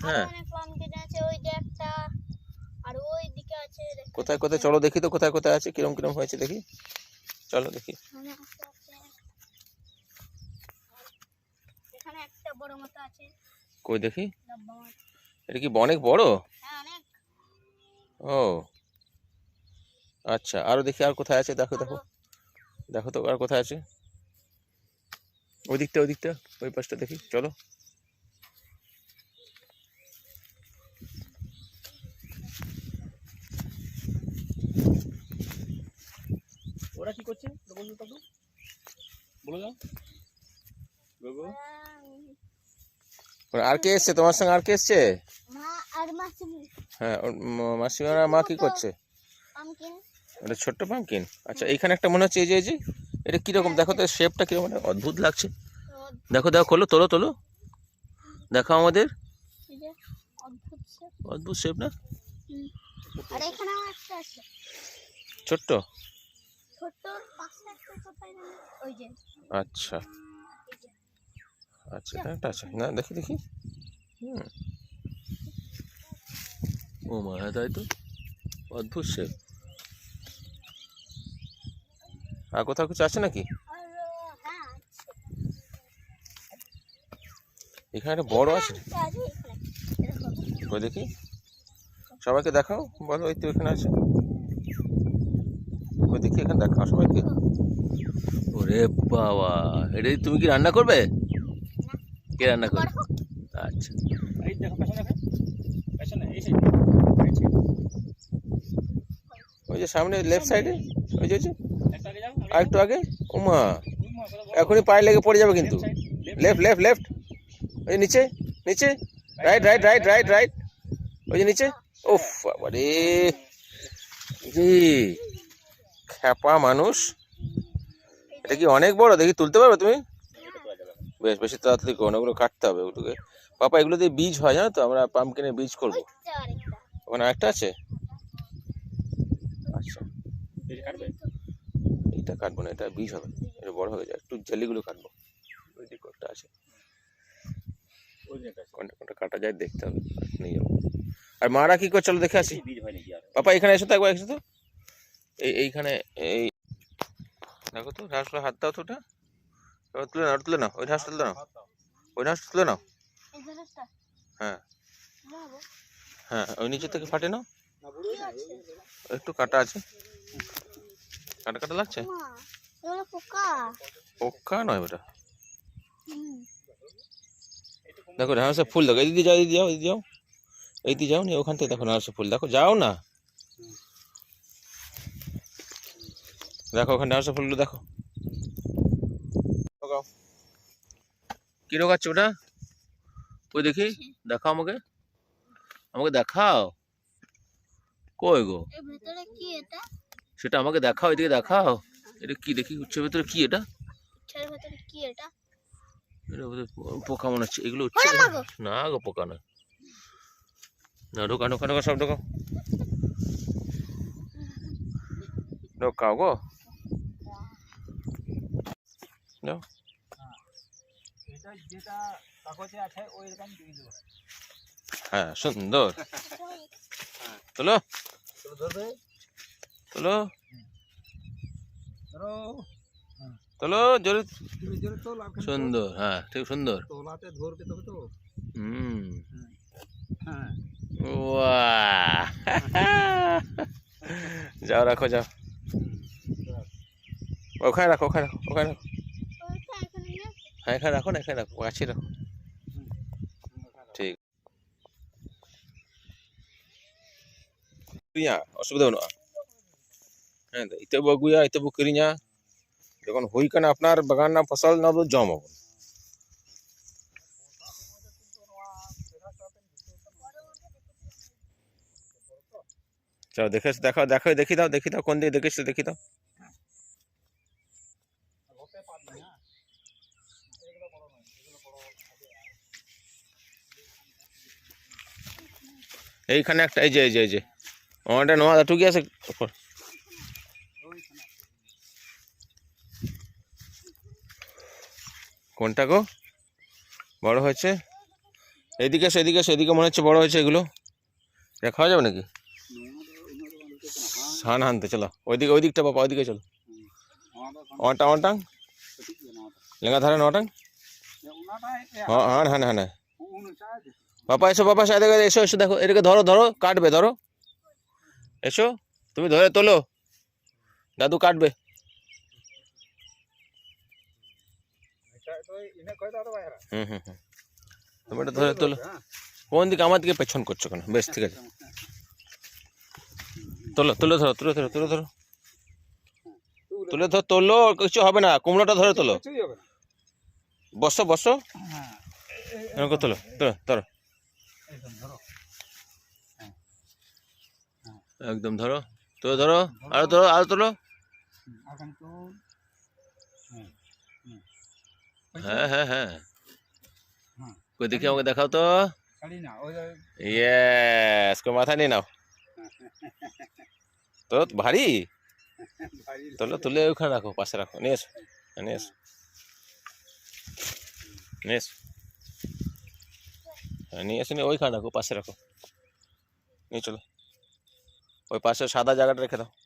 হ্যাঁ। কোথায় কোথায়? চলো দেখি তো কোথায় কোথায় আছে কিরম কিরম হয়েছে দেখি। চলো দেখি। কই দেখি? এটা কি অনেক বড়? হ্যাঁ ও। আচ্ছা আরও দেখি আর কোথায় আছে দেখো দেখো। দেখো তো আর কোথায় আছে। ওই দিকটা ওই দিকটা ওই পাশটা দেখি। চলো। ওরা কি করছে? বলে দাও। আর কে এসছে? তোমার সঙ্গে আর কে এসছে? মা আর মাসিমি হ্যাঁ ওর ম- মাসিমারা মা কি করছে? ছোট্ট পামকিন আচ্ছা এইখানে একটা মনে হচ্ছে এই যে এই যে এটা কীরকম? দেখো তো শেপটা কীরকম? মানে অদ্ভুত লাগছে। দেখো দেখো খোলো তোলো তোলো। দেখো আমাদের। অদ্ভুত। শেপ না? হুম। আর এখানেও একটা আছে। ছোট্ট? আচ্ছা। আচ্ছা একটা আছে। না দেখি দেখি। হুম। ও মা হ্যাঁ তাই তো। অদ্ভুত শেপ। আর কোথাও কিছু আছে নাকি? হ্যাঁ এখানে একটা বড় আছে। ওই দেখি। সবাইকে দেখাও। বলো ওই তো এখানে আছে। দেখি এখানে দেখাও সবাইকে। ওরে বাবা এটা তুমি কি রান্না করবে? কে রান্না করবে? আচ্ছা। এই দেখো পেছনে দেখো। পেছনে এই সাইড। ওই যে সামনে লেফট সাইডে ওই যে আর একটু আগে? ওমা মা, এখনই পায়ে লেগে পড়ে যাবে কিন্তু। লেফট লেফট লেফট ওই নিচে নিচে। Right right right right right ওই যে নিচে? উফ বাবারে। জি। খ্যাপা মানুষ। এটা কি অনেক বড়? দেখি তুলতে পারবে তুমি? বেশ বেশি তাড়াতাড়ি করো ওগুলো কাটতে হবে ওগুলোকে। পাপা এগুলো দিয়ে বীজ হয় জানো তো? আমরা পাম্পকিনের বীজ করব। ওখানে একটা আছে? আচ্ছা। যে কাটবে? না এটা বীজ হবে। এটা বড় হয়ে যায়। একটু জেলিগুলো কাটবো। ওই দিকে একটা আছে। কোনটা কোনটা কাটা যায় দেখতে হবে। নিয়ে যাব আর মারা কি করে? চলো দেখে আসি। পাপা এখানে এসো তো একবার এসো তো। এই এইখানে এই দেখো তো ঢাসগুলো হাত দাও তো ওটা। এবার তুলে নাও তুলে নাও ওই ঢাস তুলে নাও। ওই ঢাস তুলে নাও। হ্যাঁ। হ্যাঁ ওই নিচে থেকে ফাটে নাও। একটু কাটা আছে। কাটা কাটা লাগছে? পোকা। নয় ওটা। দেখো ঢাঁড়সে ফুল দেখো। এদিকে যাও এদিকে যাও এদিকে যাও। এইদিকে যাও নি ওখান থেকে দেখো ঢাঁড়সে ফুল। দেখো যাও না। দেখো ওখানে ঢাঁড়সে ফুলগুলো দেখো। কি রোগ আছে ওটা? ওই দেখি? দেখাও আমাকে। আমাকে দেখাও? কই গো? এর ভেতরে কি এটা? সেটা আমাকে দেখাও এদিকে দেখাও। এটা কি দেখি? উচ্ছের ভেতরে কি এটা? পোকা মনে হচ্ছে। এগুলো উচ্ছে না গো পোকা নয় না ঢোকা ঢোকা ঢোকা সব ঢোকাও। ঢোকাও গো। যাও এটা যেটা কাগজে আছে ওই রকম দিয়ে দেবো হ্যাঁ সুন্দর। তোলো। তোলো। ধরো তোলো জোরে সুন্দর হ্যাঁ ঠিক সুন্দর। তোলাতে ধরবে তবে তো হুম। হ্যাঁ। যাও রাখো যাও। ওখানে রাখো ওখানে রাখো ওখানে রাখো ওইটা এখানে নিয়ে আসো। হ্যাঁ এখানে রাখো না, এখানে রাখো কাছে রাখো। ঠিক। অসুবিধা হলো হ্যাঁ ite baguya ite bukirinya যখন হুই কানে আপনার বাগান না, ফসল না, তো জম হব। দেখে দেখাও দেখো, দেখি দাও দেখি দাও, কোন দিকে দেখেছ দেখি দাও। এইখানে একটা এই যে এই যে এই যে। আমারটা নোয়া টুকি আছে। কোনটা গো? বড় হয়েছে? এদিকে এসো এদিকে মনে হচ্ছে বড় হয়েছে এগুলো। এটা খাওয়া যাবে নাকি? হান হানতে চলো। ওইদিকে ওই দিকটা বাবা ওইদিকে চলো। অনটা অনটাং? লেঙ্গা ধারে নটাং হ্যাঁ হান হান হান। বাবা এসো এসো এদিকে এসো এসো দেখো এটাকে ধরো ধরো কাটবে ধরো। এসো তুমি ধরে তোলো। দাদু কাটবে। হুম হুম হুম। তুমি এটা ধরে তোলো। কোন দিকে আমার দিকে পেছন করছ কেন? বেশ ঠিক আছে। তোলো তুলে ধরো তুলে ধরো তুলে ধরো। তুলে ধরো তোলো কিছু হবে না। কুমড়োটা ধরে তোলো। বসো বসো। এরকম তোলো তোলো ধরো। একদম ধরো। তুলে ধরো। আরও ধরো আরও তোলো। হ্যাঁ হ্যাঁ হ্যাঁ কই দেখি আমাকে দেখাও তো। ইয়েস কই মাথা নিয়ে নাও। তো ভারী? তোলো তুলে ওখানে রাখো পাশে রাখো। নিয়ে এসো হ্যাঁ, নিয়ে এসো। নিয়ে এসো। হ্যাঁ নিয়ে এসে নিয়ে ওইখানে রাখো, পাশে রাখো। নিয়ে চলো। ওই পাশে সাদা জায়গাটা রেখে দাও।